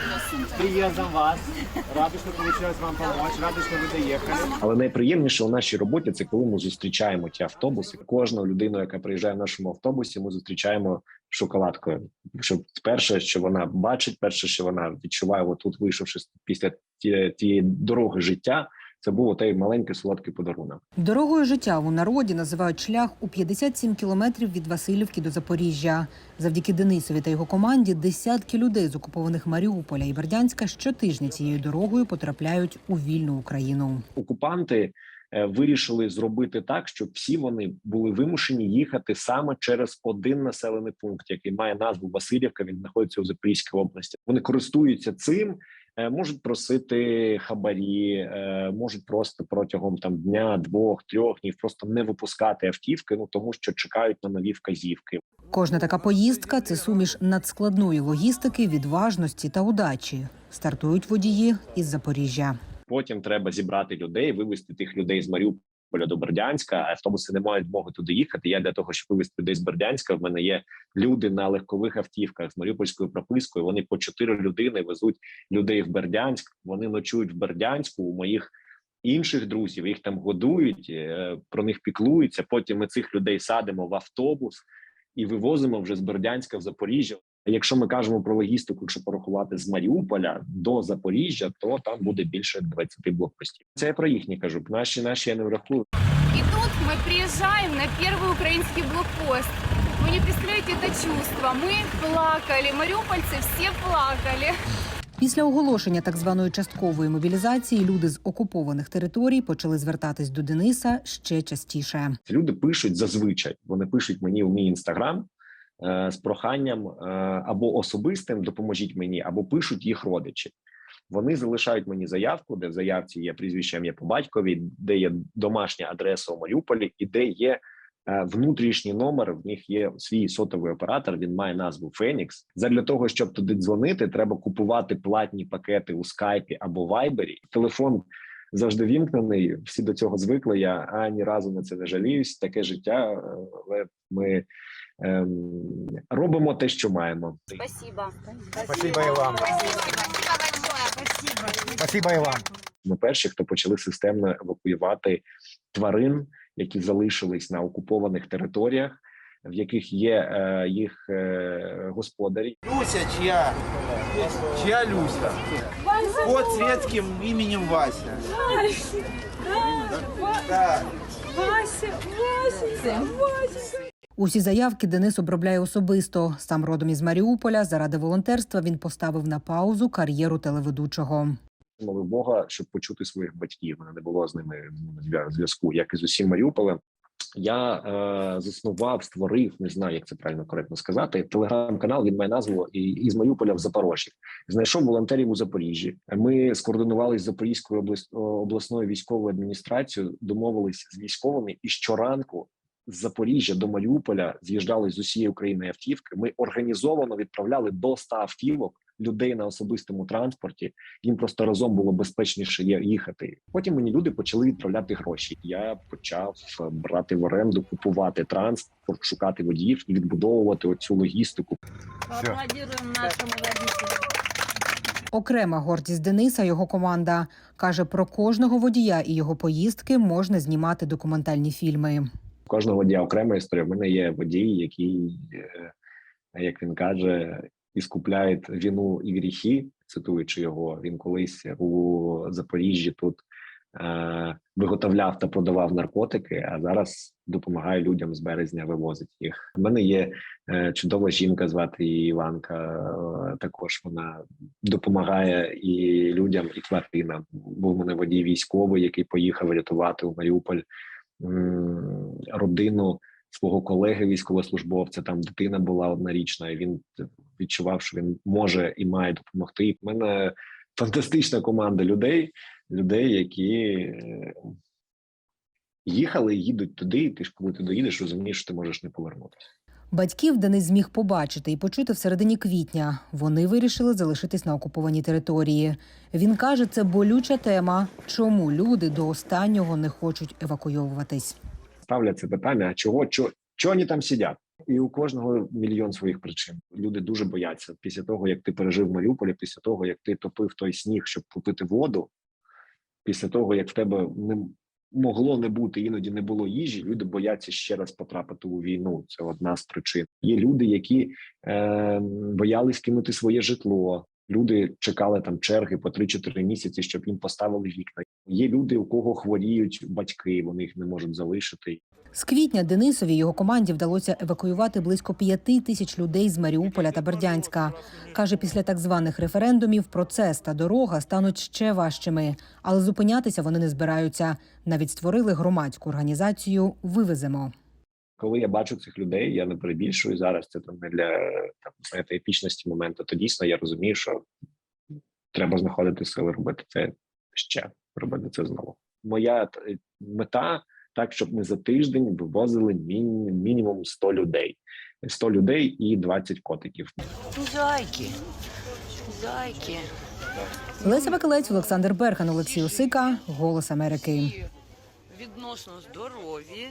С приездом вас. Рады, что получилось вам помочь. Рады, что вы доехали. Але найприємніше у нашій роботі це коли ми зустрічаємо ті автобуси. Кожну людину, яка приїжджає в нашому автобусі, ми зустрічаємо шоколадкою. Щоб перше, що вона бачить, перше, що вона відчуває, отут вийшовши з- після тієї, тієї дороги життя, це був отей маленький солодкий подарунок. Дорогою життя у народі називають шлях у 57 кілометрів від Васильівки до Запоріжжя. Завдяки Денисові та його команді десятки людей з окупованих Маріуполя і Бердянська щотижня цією дорогою потрапляють у вільну Україну. окупанти е, вирішили зробити так, щоб всі вони були вимушені їхати саме через один населений пункт, який має назву Васильівка. Він знаходиться у Запорізькій області. Вони користуються цим. Е, Можуть просити хабарі, е, можуть просто протягом там дня, двох, трьох днів просто не випускати автівки. Ну тому що чекають на нові вказівки. Кожна така поїздка це суміш надскладної логістики, відважності та удачі. Стартують водії із Запоріжжя. Потім треба зібрати людей, вивезти тих людей з Маріуполя до Бердянська. А автобуси не мають змоги туди їхати. Я для того, щоб вивезти з Бердянська, в мене є люди на легкових автівках з маріупольською пропискою. Вони по чотири людини везуть людей в Бердянськ. Вони ночують в Бердянську у моїх. Інших друзів їх там годують, е, про них піклуються. Потім ми цих людей садимо в автобус і вивозимо вже з Бердянська в Запоріжжя. Якщо ми кажемо про логістику, якщо порахувати з Маріуполя до Запоріжжя, то там буде більше 20 блокпостів. Це я про їхні кажу. Наші наші я не врахую. И тут мы приезжаем на первый украинский блокпост. Вы не представляете это чувство. Мы плакали, мариупольцы все плакали. Після оголошення так званої часткової мобілізації люди з окупованих територій почали звертатись до Дениса ще частіше. Люди пишуть зазвичай. Вони пишуть мені у мій інстаграм е, з проханням е, або особистим допоможіть мені, або пишуть їх родичі. Вони залишають мені заявку, де в заявці є прізвище ім'я по батькові, де є домашня адреса у Маріуполі, і де є е, внутрішній номер. В них є свій сотовий оператор. Він має назву Фенікс. Задля того, щоб туди дзвонити, треба купувати платні пакети у скайпі або вайбері. Телефон завжди вімкнений. Всі до цього звикли. Я ані разу на це не жаліюсь. Таке життя, е, але ми ем, робимо те, що маємо. Спасибо. Спасибо вам. Спасибо и вам. Ми перші, хто почали системно евакуювати тварин, які залишились на окупованих територіях, в яких є е, їх е, господарі. Люся чья? Чья Люся? Кот с редким именем Вася. Да. Усі заявки Денис обробляє особисто. Сам родом із Маріуполя. Заради волонтерства він поставив на паузу кар'єру телеведучого. Молив Бога, щоб почути своїх батьків. Мене не було з ними ну, зв'язку, як і з усім Маріуполем. Я е, заснував, створив, не знаю, як це правильно коректно сказати. Телеграм-канал він має назву із Маріуполя в Запорожжі. Знайшов волонтерів у Запоріжжі. Ми скоординувалися з Запорізькою облас- обласною військовою адміністрацією, домовились з військовими, і щоранку з Запоріжжя до Маріуполя з'їжджали з усієї України автівки. Ми організовано відправляли до 100 автівок людей на особистому транспорті. Їм просто разом було безпечніше їхати. Потім мені люди почали відправляти гроші. Я почав е, брати в оренду, купувати транспорт, шукати водіїв і відбудовувати оцю логістику. Водителю. Окрема гордість Дениса його команда каже, про кожного водія і його поїздки можна знімати документальні фільми. У кожного водія окрема історія. У мене є водій, який, е, як він каже, іскупляє вину і гріхи, цитуючи його. Він колись у Запоріжжі тут е, виготовляв та продавав наркотики, а зараз допомагає людям з березня вивозить їх. У мене є е, чудова жінка, звати її Іванка. е, Також вона допомагає і людям, і тваринам. Був у мене водій військовий, який поїхав рятувати у Маріуполь родину свого колеги військовослужбовця. Там дитина була однорічна, і він відчував, що він може і має допомогти. В мене фантастична команда людей, людей, які е, їхали, їдуть туди. І ти ж коли ти доїдеш, розумієш, що ти можеш не повернутися. Батьків Денис зміг побачити і почути в середині квітня. Вони вирішили залишитись на окупованій території. Він каже, це болюча тема, чому люди до останнього не хочуть евакуйовуватись. Ставлять це питання: а чого, чого, чого вони там сидять? І у кожного мільйон своїх причин. Люди дуже бояться після того, як ти пережив в Маріуполі, після того як ти топив той сніг, щоб попити воду. Після того, як в тебе не могло не бути, іноді не було їжі. Люди бояться ще раз потрапити у війну. Це одна з причин. Є люди, які е, боялись кинути своє житло. Люди чекали там черги по 3-4 місяці, щоб їм поставили вікна. Є люди, у кого хворіють батьки, вони їх не можуть залишити. З квітня Денисові його команді вдалося евакуювати близько п'яти тисяч людей з Маріуполя та Бердянська. Каже, після так званих референдумів процес та дорога стануть ще важчими, але зупинятися вони не збираються. Навіть створили громадську організацію Вивеземо. Коли я бачу цих людей, я не перебільшую зараз. Це там не для там знаєте, епічності моменту. То дійсно я розумію, що треба знаходити сили робити це ще, робити це знову. Моя мета так, щоб ми за тиждень вивозили міні- мінімум 100 людей, 100 людей і 20 котиків. Зайки. Зайки. Леся Бакалець, Олександр Берхан, Олексій Осика, Голос Америки. Відносно здорові,